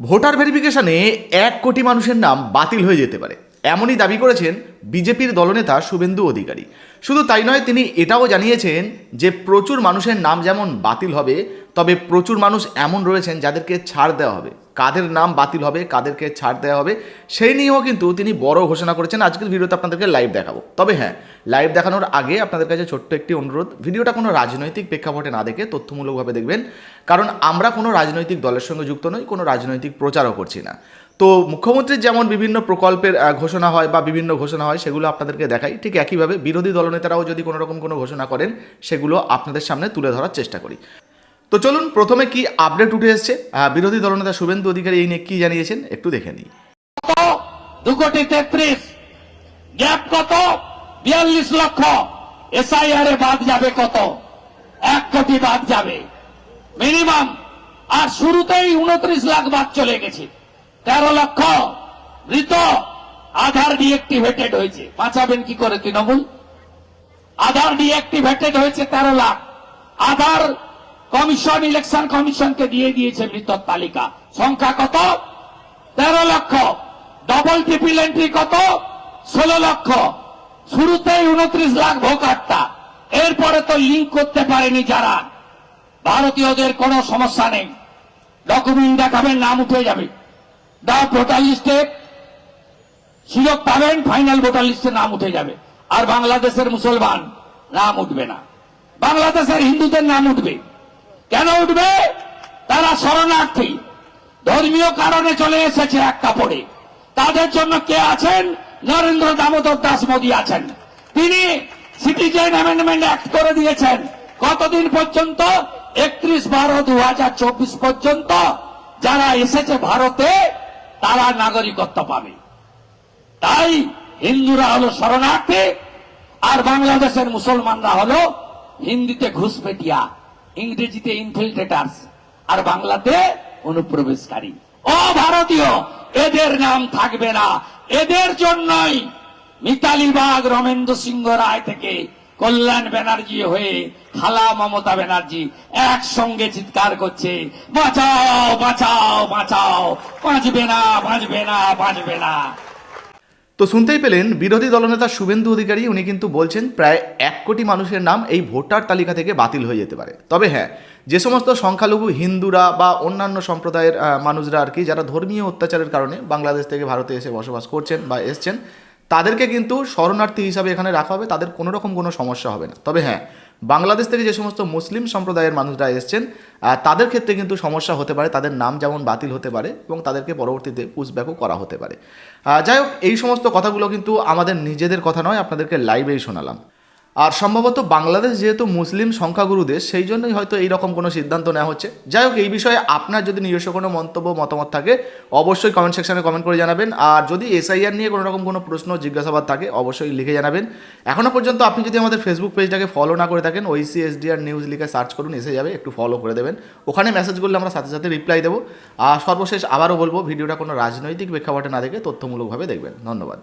Voter ভেরিফিকেশনে এক কোটি মানুষের নাম বাতিল হয়ে যেতে পারে। এমনই দাবি করেছেন বিজেপির দলনেতা শুভেন্দু অধিকারী। শুধু তাই নয়, তিনি এটাও জানিয়েছেন যে প্রচুর মানুষের নাম যেমন বাতিল হবে তবে প্রচুর মানুষ এমন রয়েছেন যাদেরকে ছাড় দেওয়া হবে। কাদের নাম বাতিল হবে, কাদেরকে ছাড় দেওয়া হবে, সেই নিয়েও কিন্তু তিনি বড় ঘোষণা করেছেন। আজকের ভিডিওতে আপনাদেরকে লাইভ দেখাবো। তবে হ্যাঁ লাইভ দেখানোর আগে আপনাদের কাছে ছোট্ট একটি অনুরোধ। ভিডিওটা কোনো রাজনৈতিক প্রেক্ষাপটে না দেখে তথ্যমূলকভাবে দেখবেন। কারণ আমরা কোনো রাজনৈতিক দলের সঙ্গে যুক্ত নই, কোনো রাজনৈতিক প্রচারও করছি না। তো মুখ্যমন্ত্রীর যেমন বিভিন্ন প্রকল্পের ঘোষণা হয় বা বিভিন্ন ঘোষণা হয়, সেগুলো আপনাদেরকে দেখাই। ঠিক একইভাবে বিরোধী দলনেতারাও যদি কোনো রকম কোনো ঘোষণা করেন, সেগুলো আপনাদের সামনে তুলে ধরার চেষ্টা করি। তো চলুন প্রথমে কি আপডেট উঠে এসছে? বিরোধী দলনেতা শুভেন্দু অধিকারী এই নিয়ে কি জানিয়েছেন একটু দেখে নিই। দু কোটি তেত্রিশ। গ্যাপ কত? বিয়াল্লিশ লক্ষ। এসআইআর এ বাদ যাবে কত? এক কোটি বাদ যাবে। মিনিমাম। আর শুরুতেই উনত্রিশ লাখ বাদ চলে গেছে। তেরো লক্ষ। মৃত। আধার ডিএক্টিভেটেড হয়েছে। বাঁচাবেন কি করে তৃণমূল? আধার ডিএক্টিভেটেড হয়েছে তেরো লাখ। আধার কমিশন ইলেকশন কমিশনকে দিয়ে দিয়েছে মৃতর তালিকা। সংখ্যা কত? তেরো লক্ষ। ডবল ট্রিপল এন্ট্রি কত? ষোলো লক্ষ। শুরুতেই উনত্রিশ লাখ ভোটারটা। এরপরে তো লিঙ্ক করতে পারেনি যারা। ভারতীয়দের কোনো সমস্যা নেই। ডকুমেন্ট দেখাবেন, নাম উঠে যাবে। দা ভোটার লিস্টে সুযোগ পাবেন ফাইনাল ভোটার লিস্টে নাম উঠে যাবে। আর বাংলাদেশের মুসলমান, নাম উঠবে না। বাংলাদেশের হিন্দুদের নাম উঠবে। কেন উঠবে? তারা শরণার্থী। ধর্মীয় কারণে চলে এসেছে এক কাপড়ে। তাদের জন্য কে আছেন? নরেন্দ্র দামোদর দাস মোদী আছেন। তিনি সিটিজেন অ্যামেন্ডমেন্ট অ্যাক্ট করে দিয়েছেন। কতদিন পর্যন্ত? একত্রিশ বারো দু পর্যন্ত। যারা এসেছে ভারতে, তারা নাগরিকত্ব পাবে। তাই হিন্দুরা হলো শরণার্থী, আর বাংলাদেশের মুসলমানরা হলো হিন্দিতে ঘুষপেটিয়া ইংরেজিতে ইনফিল্ট্রেটার্স আর বাংলাতে অনুপ্রবেশকারী। ও ভারতীয়, এদের নাম থাকবে না। এদের জন্যই মিতালি বাগ রমেন্দ্র সিংহ রায় থেকে কল্যাণ ব্যানার্জি হয়ে খালা মমতা ব্যানার্জি একসঙ্গে চিৎকার করছে, বাঁচাও বাঁচাও বাঁচাও, বাঁচবে না বাঁচবে না বাঁচবে না। তো শুনতেই পেলেন, বিরোধী দলনেতা শুভেন্দু অধিকারী, উনি কিন্তু বলছেন প্রায় এক কোটি মানুষের নাম এই ভোটার তালিকা থেকে বাতিল হয়ে যেতে পারে। তবে হ্যাঁ যে সমস্ত সংখ্যালঘু হিন্দুরা বা অন্যান্য সম্প্রদায়ের মানুষরা আর কি, যারা ধর্মীয় অত্যাচারের কারণে বাংলাদেশ থেকে ভারতে এসে বসবাস করছেন বা এসছেন, তাদেরকে কিন্তু শরণার্থী হিসাবে এখানে রাখা হবে, তাদের কোনো রকম কোনো সমস্যা হবে না। তবে হ্যাঁ বাংলাদেশ থেকে যে সমস্ত মুসলিম সম্প্রদায়ের মানুষরা এসছেন তাদের ক্ষেত্রে কিন্তু সমস্যা হতে পারে, তাদের নাম যেমন বাতিল হতে পারে এবং তাদেরকে পরবর্তীতে পুষব্যাকও করা হতে পারে। যাই হোক, এই সমস্ত কথাগুলো কিন্তু আমাদের নিজেদের কথা নয়, আপনাদেরকে লাইভেই শোনালাম। আর সম্ভবত বাংলাদেশ যেহেতু মুসলিম সংখ্যাগুরু দেশ, সেই জন্যই হয়তো এইরকম কোনো সিদ্ধান্ত নেওয়া হচ্ছে। যাই হোক, এই বিষয়ে আপনার যদি নিজস্ব কোনো মন্তব্য, মতামত থাকে, অবশ্যই কমেন্ট সেকশনে কমেন্ট করে জানাবেন। আর যদি এসআইআর নিয়ে কোনো রকম কোনো প্রশ্ন, জিজ্ঞাসাবাদ থাকে, অবশ্যই লিখে জানাবেন। এখনও পর্যন্ত আপনি যদি আমাদের ফেসবুক পেজটাকে ফলো না করে থাকেন ওইসি এসডিআর নিউজ লিখে সার্চ করুন, এসে যাবে, একটু ফলো করে দেবেন। ওখানে মেসেজ করলে আমরা সাথে সাথে রিপ্লাই দেবো। আর সর্বশেষ আবারও বলব, ভিডিওটা কোনো রাজনৈতিক প্রেক্ষাপটে না দেখে তথ্যমূলকভাবে দেখবেন। ধন্যবাদ।